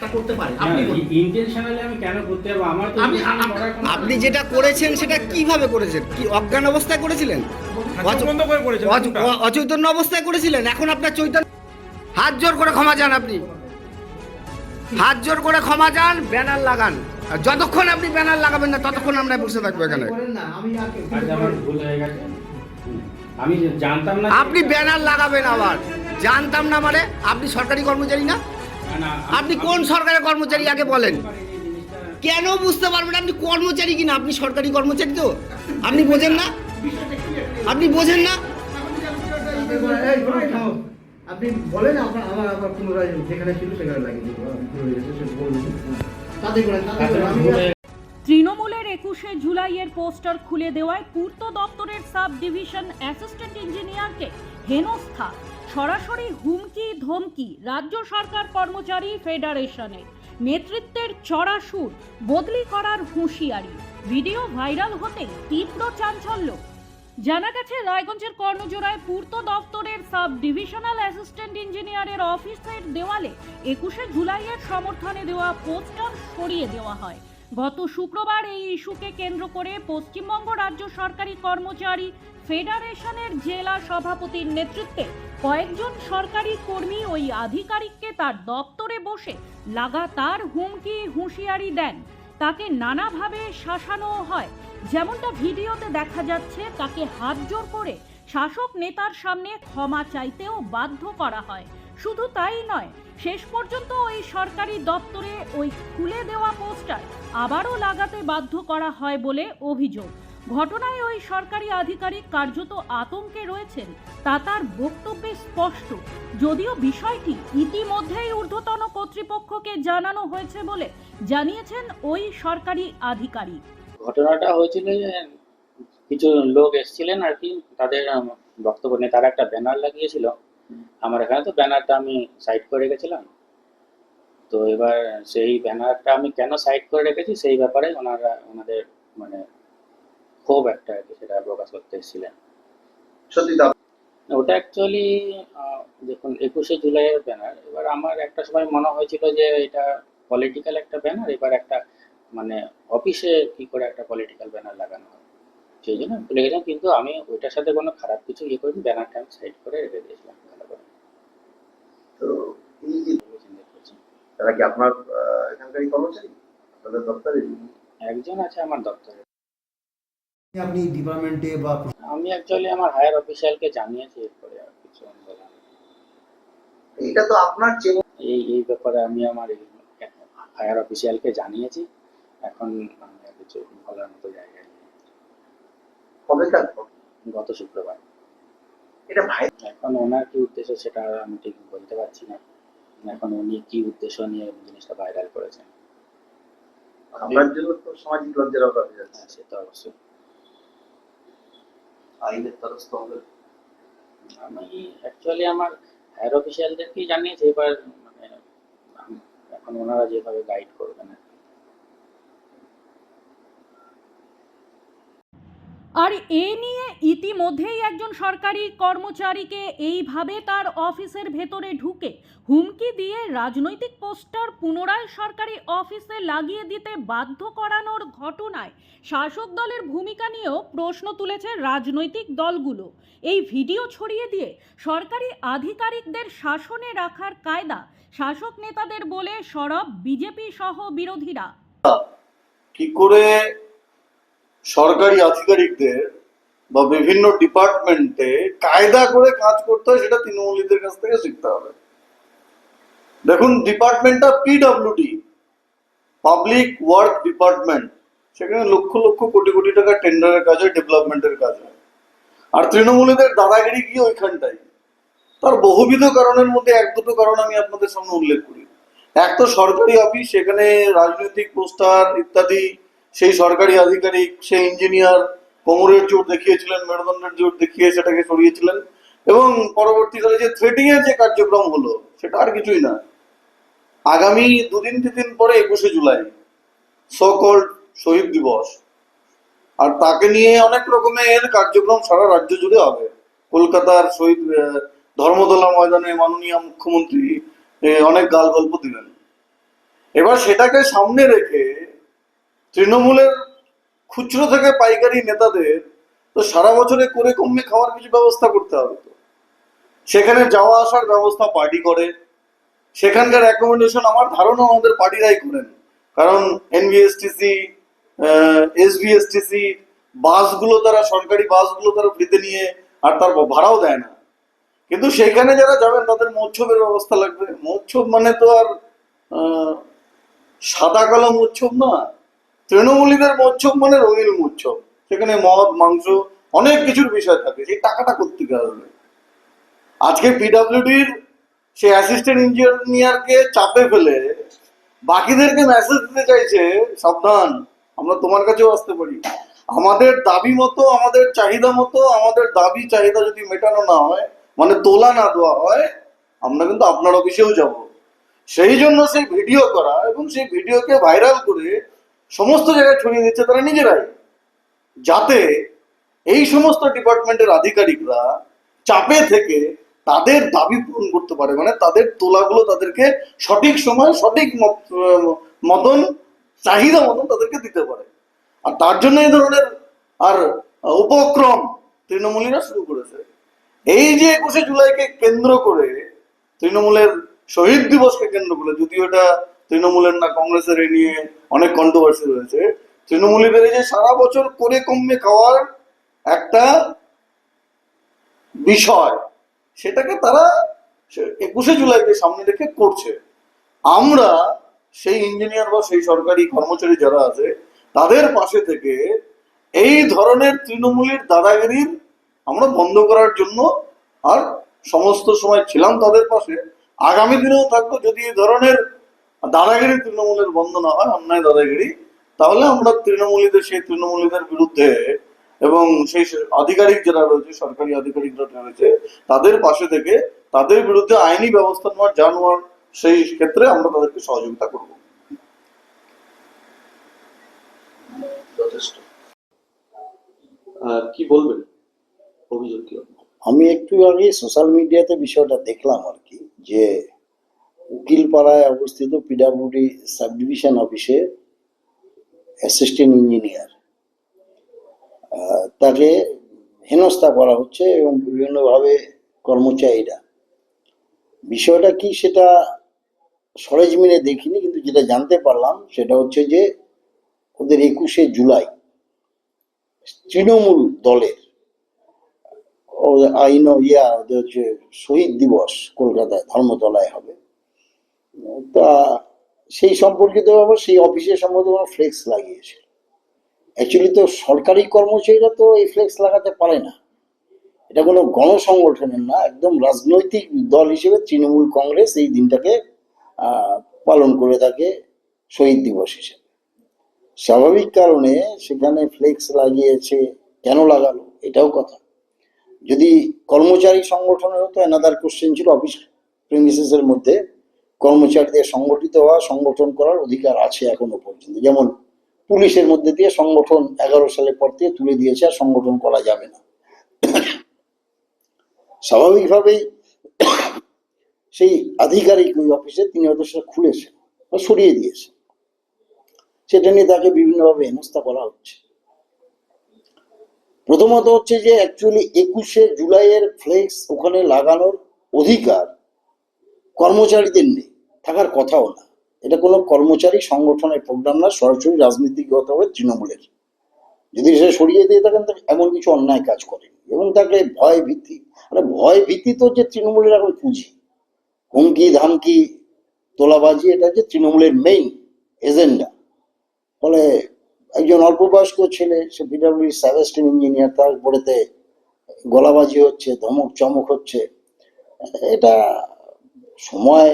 কাজটা করতে পারে আপনি ইন্টেনশনালি আমি কেন করতে যাব? আমার তো আপনি যেটা করেছেন সেটা কীভাবে করেছেন? কি অজ্ঞান অবস্থায় করেছিলেন? অচ- করে করেছেন অচ- অচৈতন্য অবস্থায় করেছিলেন? এখন আপনার চৈতন্য হাত জোর করে ক্ষমা চান আপনি। হাত জোর করে ক্ষমা চান ব্যানার লাগান। আর যতক্ষণ আপনি ব্যানার লাগাবেন না ততক্ষণ আমরা বসে থাকব এখানে। আচ্ছা আমার ভুল হয়ে গেছে। হুম। আমি জানতাম না আপনি ব্যানার লাগাবেন আবার। জানতাম না মানে আপনি সরকারি কর্মচারী না, আপনি কোন সরকারি কর্মচারী আগে বলেন? কেন বুঝতে পারবেন আপনি কর্মচারী কিনা? আপনি সরকারি কর্মচারী তো। আপনি বোঝেন না? আপনি বোঝেন না? আপনি বলেন আপনার আমার আবার পুনরায় যেখানে ছিল সেখানে লাগিয়ে দেবো। তৃণমূলের একুশে জুলাইয়ের পোস্টার খুলে দেওয়ায় পূর্ত দপ্তরের সাব ডিভিশন অ্যাসিস্ট্যান্ট ইঞ্জিনিয়ারকে হেনস্থা। সরাসরি হুমকি, ধমকি রাজ্য সরকার কর্মচারী ফেডারেশনের। নেতৃত্বের চড়া সুর, বদলি করার হুঁশিয়ারি। ভিডিও ভাইরাল হতে তীব্র চাঞ্চল্য। জানা গেছে, রায়গঞ্জের কর্ণজোড়ায় পূর্ত দপ্তরের সাব ডিভিশনাল অ্যাসিস্ট্যান্ট ইঞ্জিনিয়ারের অফিসের দেওয়ালে একুশে জুলাইয়ের সমর্থনে দেওয়া পোস্টার সরিয়ে দেওয়া হয়। গত শুক্রবার এই ইস্যুকে কেন্দ্র করে পশ্চিমবঙ্গ রাজ্য সরকারি কর্মচারী ফেডারেশনের জেলা সভাপতির নেতৃত্বে কয়েকজন সরকারি কর্মী ওই আধিকারিককে তার দপ্তরে বসে লাগাতার হুমকি, হুঁশিয়ারি দেন। তাকে নানাভাবে শাসানো হয়। যেমনটা ভিডিওতে দেখা যাচ্ছে, তাকে হাত জোর করে শাসক নেতার সামনে ক্ষমা চাইতেও বাধ্য করা হয়। শুধু তাই নয়, শেষ পর্যন্ত ওই সরকারি দপ্তরে ওই খুলে দেওয়া পোস্টার আবারও লাগাতে বাধ্য করা হয় বলে অভিযোগ। ঘটনায় ওই সরকারি আধিকারিক কার্যত আতঙ্কে রয়েছেন, তা তার বক্তব্যে স্পষ্ট। যদিও বিষয়টি ইতিমধ্যেই ঊর্ধ্বতন কর্তৃপক্ষকে জানানো হয়েছে বলে জানিয়েছেন ওই সরকারি আধিকারিক। ঘটনাটা হয়েছিল যে কিছু লোক এসেছিলেন আর কি, তাদের বক্তব্য নিয়ে তারা একটা ব্যানার লাগিয়েছিল। আমার এখানে তো ব্যানারটা আমি সাইড করে রেখেছিলাম। তো এবার সেই ব্যানারটা আমি কেন সাইড করে রেখেছি সেই ব্যাপারে ওনারা, ওনাদের মানে ক্ষোভ একটা আর কি সেটা প্রকাশ করতে এসেছিলেন সত্যি ওটা অ্যাকচুয়ালি দেখুন একুশে জুলাইয়ের ব্যানার এবার আমার একটা সময় মনে হয়েছিল যে এটা পলিটিক্যাল একটা ব্যানার এবার একটা মানে অফিসে কি করে একটা পলিটিক্যাল ব্যানার লাগানো হয়। সেই জন্য আমি ভুলে গেছিলাম কিন্তু আমি ওইটার সাথে কোনো খারাপ কিছু ইয়ে করিনি ব্যানারটা আমি সাইড করে রেখে দিয়েছিলাম। ভালো করে তো। তারা কি আপনার এখানকারই কর্মচারী? আপনাদের দপ্তরে একজন আছে আমার দপ্তরে। আপনি ডিপার্টমেন্টে বা আমি অ্যাকচুয়ালি আমার হায়ার অফিসিয়ালকে জানিয়েছি এরপরে আর কিছু আমি বললাম না। এইটা তো আপনার এই এই ব্যাপারে আমি আমার হায়ার অফিসিয়ালকে জানিয়েছি। এখন আমি আর কিছু বলার মতো জায়গায় নেই। কবেকার গত শুক্রবার। এটা ভাই এখন ওনার কি উদ্দেশ্য সেটা আমি ঠিক বলতে পারছি না। এখন উনি কি উদ্দেশ্য নিয়ে জিনিসটা ভাইরাল করেছেন। আপনার জন্য তো সামাজিক লজ্জার অভাব যাচ্ছে। হ্যাঁ, সে তো অবশ্যই। আইনের তরস্থ হবে। আমি অ্যাকচুয়ালি আমার হায়ার অফিসিয়ালদেরকেই জানিয়েছি, এবার মানে এখন ওনারা যেভাবে গাইড করবেন আর আর এ নিয়ে ইতিমধ্যেই একজন সরকারি কর্মচারীকে এইভাবে তার অফিসের ভেতরে ঢুকে হুমকি দিয়ে রাজনৈতিক পোস্টার পুনরায় সরকারি অফিসে লাগিয়ে দিতে বাধ্য করানোর ঘটনায় শাসক দলের ভূমিকা নিয়েও প্রশ্ন তুলেছে রাজনৈতিক দলগুলো। এই ভিডিও ছড়িয়ে দিয়ে সরকারি আধিকারিকদের শাসনে রাখার কায়দা শাসক নেতাদের বলে সরব বিজেপি সহ বিরোধীরা। কি করে সরকারি আধিকারিকদের বা বিভিন্ন ডিপার্টমেন্টে কায়দা করে কাজ করতে হয়, সেটা তৃণমূলীদের কাছ থেকে শিখতে হবে। দেখুন, ডিপার্টমেন্টটা পিডব্লিউডি পাবলিক ওয়ার্ক ডিপার্টমেন্ট সেখানে লক্ষ লক্ষ কোটি কোটি টাকা টেন্ডারের কাজ হয়, ডেভেলপমেন্টের কাজ হয়। আর তৃণমূলীদের দাদাগিরি কি ওইখানটাই? তার বহুবিধ কারণের মধ্যে এক দুটো কারণ আমি আপনাদের সামনে উল্লেখ করি। এক তো সরকারি অফিস, সেখানে রাজনৈতিক পোস্টার ইত্যাদি সেই সরকারি আধিকারিক, সেই ইঞ্জিনিয়ার কোমরের জোর দেখিয়েছিলেন, মেরুদণ্ডের জোর দেখিয়ে সেটাকে সরিয়েছিলেন এবং পরবর্তীকালে যে থ্রেটিং এর যে কার্যক্রম হলো, সেটা আর কিছুই না। আগামী দুদিন তিন পরে একুশে জুলাই সকল্ড শহীদ দিবস। আর তাকে নিয়ে অনেক রকমের কার্যক্রম সারা রাজ্য জুড়ে হবে। কলকাতার শহীদ ধর্মতলা ময়দানে মাননীয় মুখ্যমন্ত্রী অনেক গাল গল্প দিলেন। এবার সেটাকে সামনে রেখে তৃণমূলের খুচরো থেকে পাইকারি নেতাদের তো সারা বছরে করে কমে খাওয়ার কিছু ব্যবস্থা করতে হবে তো। সেখানে যাওয়া আসার ব্যবস্থা পার্টি করে। সেখানকার অ্যাকোমোডেশন আমার ধারণা আমাদের পার্টিরাই করেন। কারণ এনবিএসটিসি এসবিএসটিসি বাসগুলো তারা, সরকারি বাসগুলো তারা ফ্রিতে নিয়ে আর তার ভাড়াও দেয় না। কিন্তু সেখানে যারা যাবেন, তাদের মৎস্যবের ব্যবস্থা লাগবে। মৎস্যব মানে তো আর সাদা কালো মৎস্যব না তৃণমূলীদের মৎস্যব মানে রঙিন মৎস্যব সেখানে মদ, মাংস, অনেক কিছুর বিষয় থাকে। সেই টাকাটা করতে আসবে? আজকে পিডাব্লিউডির সে অ্যাসিস্ট্যান্ট ইঞ্জিনিয়ারকে চাপে ফেলে বাকিদেরকে মেসেজ দিতে চাইছে, সাবধান, আমরা তোমার কাছেও আসতে পারি। আমাদের দাবি মতো, আমাদের চাহিদা মতো, আমাদের দাবি চাহিদা যদি মেটানো না হয় মানে তোলা না দেওয়া হয়, আমরা কিন্তু আপনার অফিসেও যাব। সেই জন্য সেই ভিডিও করা এবং সেই ভিডিওকে ভাইরাল করে সমস্ত জায়গায় ছড়িয়ে দিচ্ছে তারা নিজেরাই। যাতে এই সমস্ত ডিপার্টমেন্টের আধিকারিকরা চাপে থেকে তাদের দাবি পূরণ করতে পারে মানে তাদের তোলাগুলো তাদেরকে সঠিক সময় সঠিক মত- মতন, চাহিদা মতন তাদেরকে দিতে পারে। আর তার জন্য এই ধরনের আর উপক্রম তৃণমূলীরা শুরু করেছে। এই যে একুশে জুলাইকে কেন্দ্র করে তৃণমূলের শহীদ দিবসকে কেন্দ্র করে, যদিও এটা তৃণমূলের না কংগ্রেসের এই নিয়ে অনেক কন্ট্রোভার্সি রয়েছে। এই যে সারা বছর করে কমে খাওয়ার একটা বিষয়। সেটাকে তারা একুশে জুলাইকে সামনে রেখে করছে। আমরা সেই ইঞ্জিনিয়ার বা সেই সরকারি কর্মচারী যারা আছে, তাদের পাশে থেকে এই ধরনের তৃণমূলের দাদাগিরির আমরা বন্ধ করার জন্য আর সমস্ত সময় ছিলাম তাদের পাশে। আগামী দিনেও থাকব যদি এই ধরনের দাদাগিরি তৃণমূলের বন্ধ না হয় অন্যায় দাদাগিরি তাহলে আমরা তৃণমূলীদের সেই তৃণমূলীদের বিরুদ্ধে এবং সেই আধিকারিক যারা রয়েছে সরকারি আধিকারিকরা রয়েছে তাদের পাশে থেকে তাদের বিরুদ্ধে আইনি ব্যবস্থা নেওয়ার যা সেই ক্ষেত্রে আমরা তাদেরকে সহযোগিতা করব। যথেষ্ট। কি বলবেন অভিযোগ কি? আমি একটু আগে সোশ্যাল মিডিয়াতে বিষয়টা দেখলাম আর কি যে উকিলপাড়ায় অবস্থিত পিডাব্লিউডি সাব ডিভিশন অফিসে অ্যাসিস্ট্যান্ট ইঞ্জিনিয়ার। তাকে হেনস্থা করা হচ্ছে এবং বিভিন্নভাবে কর্মচারীরা। বিষয়টা কি সেটা সরেজমিনে দেখিনি, কিন্তু যেটা জানতে পারলাম সেটা হচ্ছে যে ওদের একুশে জুলাই তৃণমূল দলের আইন ইয়া, ওদের হচ্ছে শহীদ দিবস কলকাতায় ধর্মতলায় হবে। তা সেই সম্পর্কিত ব্যাপার, সেই অফিসে সম্ভবত কোনো ফ্লেক্স লাগিয়েছিল অ্যাকচুয়ালি তো সরকারি কর্মচারীরা তো এই ফ্লেক্স লাগাতে পারে না। এটা কোনো গণসংগঠনের না, একদম রাজনৈতিক দল হিসেবে তৃণমূল কংগ্রেস এই দিনটাকে পালন করে থাকে শহীদ দিবস হিসেবে। স্বাভাবিক কারণে সেখানে ফ্লেক্স লাগিয়েছে, কেন লাগালো, এটাও কথা। যদি কর্মচারী সংগঠনের হতো অ্যানাদার কোশ্চেন ছিল অফিস প্রেমিসেস এর মধ্যে। কর্মচারীদের সংগঠিত হওয়া, সংগঠন করার অধিকার আছে এখনও পর্যন্ত। যেমন পুলিশের মধ্যে দিয়ে সংগঠন এগারো সালের পর থেকে তুলে দিয়েছে, আর সংগঠন করা যাবে না। স্বাভাবিকভাবেই সেই আধিকারিক ওই অফিসে তিনি হয়তো সেটা খুলেছেন বা সরিয়ে দিয়েছেন। সেটা নিয়ে তাকে বিভিন্নভাবে হেনস্থা করা হচ্ছে। প্রথমত হচ্ছে যে অ্যাকচুয়ালি একুশে জুলাইয়ের ফ্লেক্স ওখানে লাগানোর অধিকার কর্মচারীদের নেই। থাকার কথাও না। এটা কোনো কর্মচারী, সংগঠনের প্রোগ্রাম না, সরাসরি রাজনীতিগতভাবে তৃণমূলের। যদি সে সরিয়ে দিয়ে থাকেন, তাহলে এমন কিছু অন্যায় কাজ করেন। এবং তাকে ভয় ভীতি মানে ভয় ভীতি তো যে তৃণমূলের এখন পুঁজি। হুমকি, ধামকি, তোলাবাজি, এটা হচ্ছে তৃণমূলের মেইন এজেন্ডা ফলে একজন অল্প বয়স্ক ছেলে, সে পিডাব্লিউ সাজেস্টেন্ট ইঞ্জিনিয়ার তার উপরেতে গলাবাজি হচ্ছে ধমক চমক হচ্ছে। এটা সময়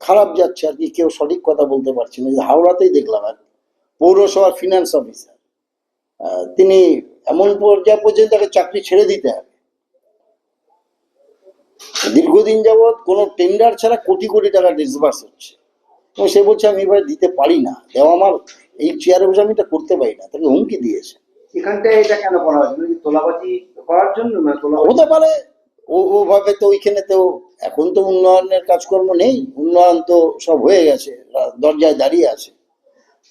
খারাপ যাচ্ছে আর কি কেউ সঠিক কথা বলতে পারছে না। হাওড়াতেই দেখলাম এক পৌরসভার ফিনান্স অফিসার তিনি এমন পর্যায়ে পর্যন্ত তাকে চাকরি ছেড়ে দিতে হবে। দীর্ঘদিন যাবৎ কোনো টেন্ডার ছাড়া কোটি কোটি টাকা ডিসবার্স হচ্ছে। এবং সে বলছে আমি এবার দিতে পারি না। দেওয়া আমার এই চেয়ারে বসে আমি এটা করতে পারি না। তাকে হুমকি দিয়েছে। এখানটায় এটা কেন করা হয়েছিল কি তোলাবাজি করার জন্য হতে পারে। ও ওভাবে তো ওইখানে তো এখন তো উন্নয়নের কাজকর্ম নেই উন্নয়ন তো সব হয়ে গেছে দরজায় দাঁড়িয়ে আছে।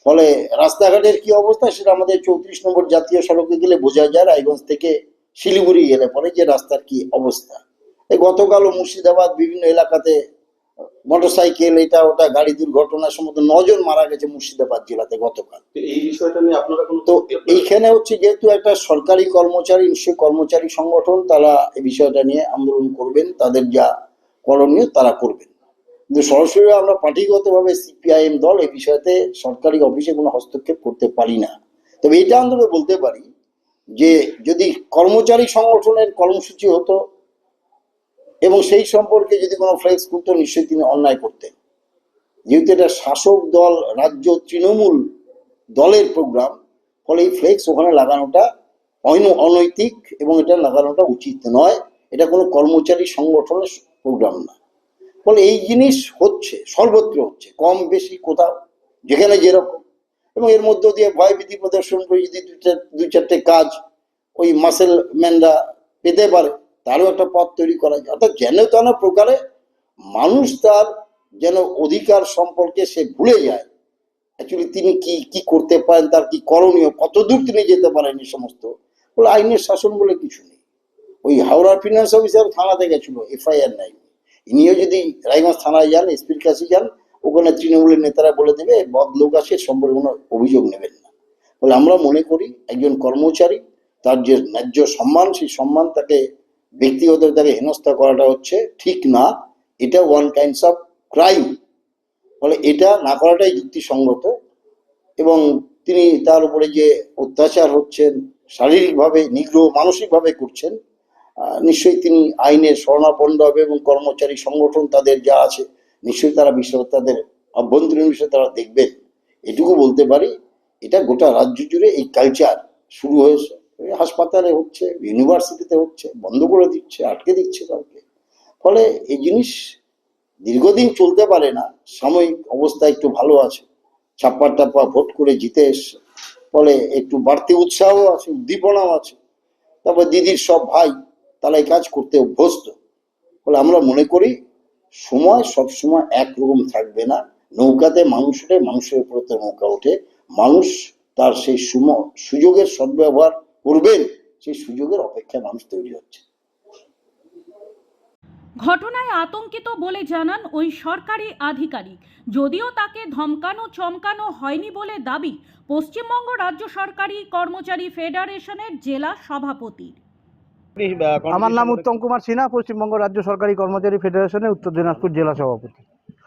ফলে রাস্তাঘাটের কি অবস্থা সেটা আমাদের চৌত্রিশ নম্বর জাতীয় সড়কে গেলে বোঝা যায় রায়গঞ্জ থেকে শিলিগুড়ি গেলে পরে যে রাস্তার কি অবস্থা। এই গতকালও মুর্শিদাবাদ বিভিন্ন এলাকাতে মোটরসাইকেল এটা ওটা গাড়ি দুর্ঘটনার সম্বন্ধে নজন মারা গেছে মুর্শিদাবাদ জেলাতে গতকাল। এই বিষয়টা নিয়ে আপনারা কোনো তো এইখানে হচ্ছে যেহেতু একটা সরকারি কর্মচারী নিশ্চয়ই কর্মচারী সংগঠন তারা এই বিষয়টা নিয়ে আন্দোলন করবেন তাদের যা করণীয় তারা করবেন কিন্তু সরাসরি আমরা পার্টিগতভাবে সিপিআইএম দল এই বিষয়তে সরকারি অফিসে কোনো হস্তক্ষেপ করতে পারি না। তবে এটা অন্তত বলতে পারি যে যদি কর্মচারী সংগঠনের কর্মসূচি হতো এবং সেই সম্পর্কে যদি কোনো ফ্লেক্স করতো, নিশ্চয়ই তিনি অন্যায় করতেন। যেহেতু এটা শাসক দল, রাজ্য তৃণমূল দলের প্রোগ্রাম, ফলে এই ফ্লেক্স ওখানে লাগানোটা অন- অনৈতিক এবং এটা লাগানোটা উচিত নয়। এটা কোনো কর্মচারী সংগঠনের প্রোগ্রাম না। ফলে এই জিনিস হচ্ছে, সর্বত্র হচ্ছে, কম বেশি কোথাও, যেখানে যেরকম। এবং এর মধ্য দিয়ে ভয়ভীতি প্রদর্শন করে যদি দুই চারটে কাজ ওই মাসেল ম্যানরা পেতে পারে, তারও একটা পথ তৈরি করা যায়। অর্থাৎ যেন তেন প্রকারে মানুষ তার যেন অধিকার সম্পর্কে সে ভুলে যায়। অ্যাকচুয়ালি তিনি কি কি করতে পারেন, তার কি করণীয়, কতদূর তিনি যেতে পারেন এই সমস্ত। বলে আইনের শাসন বলে কিছু নেই। ওই হাওড়ার ফিনান্স অফিসার থানাতে গেছিল, এফআইআর নাই। ইনিও যদি রায়গঞ্জ থানায় যান, এসপির কাছে যান, ওখানে তৃণমূলের নেতারা বলে দেবে বদ লোক আসে সম্পর্কে কোনো অভিযোগ নেবেন না। বলে আমরা মনে করি, একজন কর্মচারী, তার যে ন্যায্য সম্মান, সেই সম্মান তাকে ব্যক্তিগত তাকে হেনস্থা করাটা হচ্ছে ঠিক না, এটা ওয়ান কাইন্ডস অফ ক্রাইম ফলে এটা না করাটাই যুক্তিসঙ্গত এবং তিনি তার উপরে যে অত্যাচার হচ্ছেন, শারীরিকভাবে নিগ্রহ, মানসিকভাবে করছেন নিশ্চয়ই তিনি আইনের শরণাপন্ন হবে এবং কর্মচারী সংগঠন তাদের যা আছে, নিশ্চয়ই তারা বিষয় তাদের অভ্যন্তরীণ বিষয়ে তারা দেখবেন। এটুকু বলতে পারি, এটা গোটা রাজ্য জুড়ে এই কালচার শুরু হয়েছে। হাসপাতালে হচ্ছে, ইউনিভার্সিটিতে হচ্ছে, বন্ধ করে দিচ্ছে, আটকে দিচ্ছে কাউকে। ফলে এই জিনিস দীর্ঘদিন চলতে পারে না, সাময়িক অবস্থা একটু ভালো আছে ছাপ্পা টাপ্পা ভোট করে জিতে এসছে। ফলে একটু বাড়তি উৎসাহ আছে, উদ্দীপনাও আছে। তারপর দিদির সব ভাই তারা এই কাজ করতে অভ্যস্ত। ফলে আমরা মনে করি, সময় সব সময় একরকম থাকবে না। নৌকাতে মানুষ ওঠে, মানুষের উপরে নৌকা ওঠে। মানুষ তার সেই সুম- সুযোগের সদ্ব্যবহার করবেন, সেই সুযোগের অপেক্ষায় মানুষ তৈরি হচ্ছে। ঘটনায় আতঙ্কিত বলে জানান ওই সরকারি আধিকারিক। যদিও তাকে ধমকানো চমকানো হয়নি বলে দাবি, পশ্চিমবঙ্গ রাজ্য সরকারি কর্মচারী ফেডারেশনের জেলা সভাপতির। আমার নাম উত্তম কুমার সিনহা পশ্চিমবঙ্গ রাজ্য সরকারি কর্মচারী ফেডারেশনের উত্তর দিনাজপুর জেলা সভাপতি।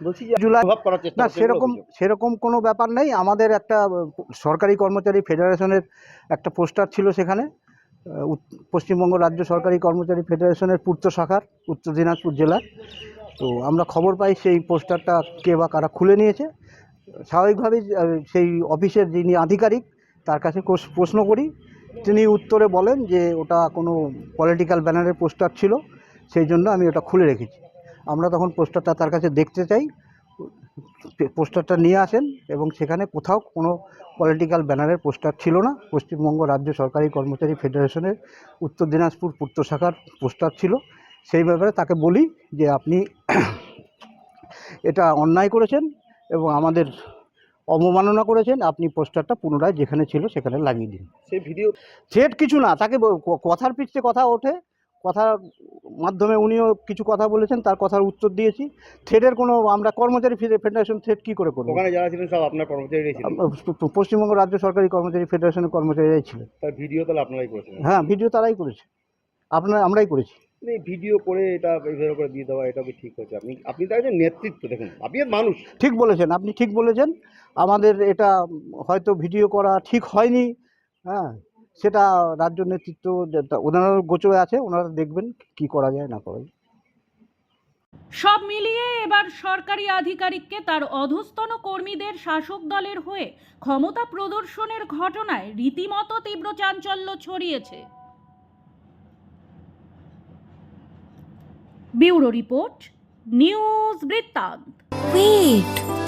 বলছি জুলাই না সেরকম সেরকম কোনো ব্যাপার নেই। আমাদের একটা সরকারি কর্মচারী ফেডারেশনের একটা পোস্টার ছিল সেখানে। পশ্চিমবঙ্গ রাজ্য সরকারি কর্মচারী ফেডারেশনের পূর্ত শাখার উত্তর দিনাজপুর জেলার। তো আমরা খবর পাই সেই পোস্টারটা কে বা কারা খুলে নিয়েছে। স্বাভাবিকভাবেই সেই অফিসের যিনি আধিকারিক তার কাছে প্রশ্ন করি। তিনি উত্তরে বলেন যে ওটা কোনো পলিটিক্যাল ব্যানারের পোস্টার ছিল, সেই জন্য আমি ওটা খুলে রেখেছি। আমরা তখন পোস্টারটা তার কাছে দেখতে চাই পোস্টারটা নিয়ে আসেন এবং সেখানে কোথাও কোনো পলিটিক্যাল ব্যানারের পোস্টার ছিল না। পশ্চিমবঙ্গ রাজ্য সরকারি কর্মচারী ফেডারেশনের উত্তর দিনাজপুর পূর্ত শাখার পোস্টার ছিল। সেই ব্যাপারে তাকে বলি যে আপনি এটা অন্যায় করেছেন এবং আমাদের অবমাননা করেছেন আপনি পোস্টারটা পুনরায় যেখানে ছিল সেখানে লাগিয়ে দিন। সেই ভিডিও থ্রেট কিছু না তাকে কথার পিছনে কথা ওঠে। কথার মাধ্যমে উনিও কিছু কথা বলেছেন তার কথার উত্তর দিয়েছি। থ্রেটের কোনো আমরা কর্মচারী ফেডে- ফেডারেশন থ্রেট কী করে করব? ওখানে যারা ছিলেন সব আপনার কর্মচারী পশ্চিমবঙ্গ রাজ্য সরকারি কর্মচারী ফেডারেশনের কর্মচারীরাই ছিলেন। তার ভিডিও তাহলে আপনারাই করেছেন। হ্যাঁ ভিডিও তারাই করেছে। আপনার আমরাই করেছি। মানে এই ভিডিও করে এটা এইভাবে করে দিয়ে দেওয়া এটা ঠিক হচ্ছে আপনি আপনি তো একজন নেতৃত্ব দেখুন আপনি মানুষ। ঠিক বলেছেন আপনি ঠিক বলেছেন। আমাদের এটা হয়তো ভিডিও করা ঠিক হয়নি হ্যাঁ সেটা রাজ্য নেতৃত্ব যেটা- ওনারা গোচরে আছে ওনারা দেখবেন কি করা যায় না করা যায়। সব মিলিয়ে এবার সরকারি আধিকারিককে তার অধস্তন কর্মীদের শাসক দলের হয়ে ক্ষমতা প্রদর্শনের ঘটনায় রীতিমতো তীব্র চাঞ্চল্য ছড়িয়েছে। ব্যুরো রিপোর্ট নিউজ বৃত্তান্ত। Wait.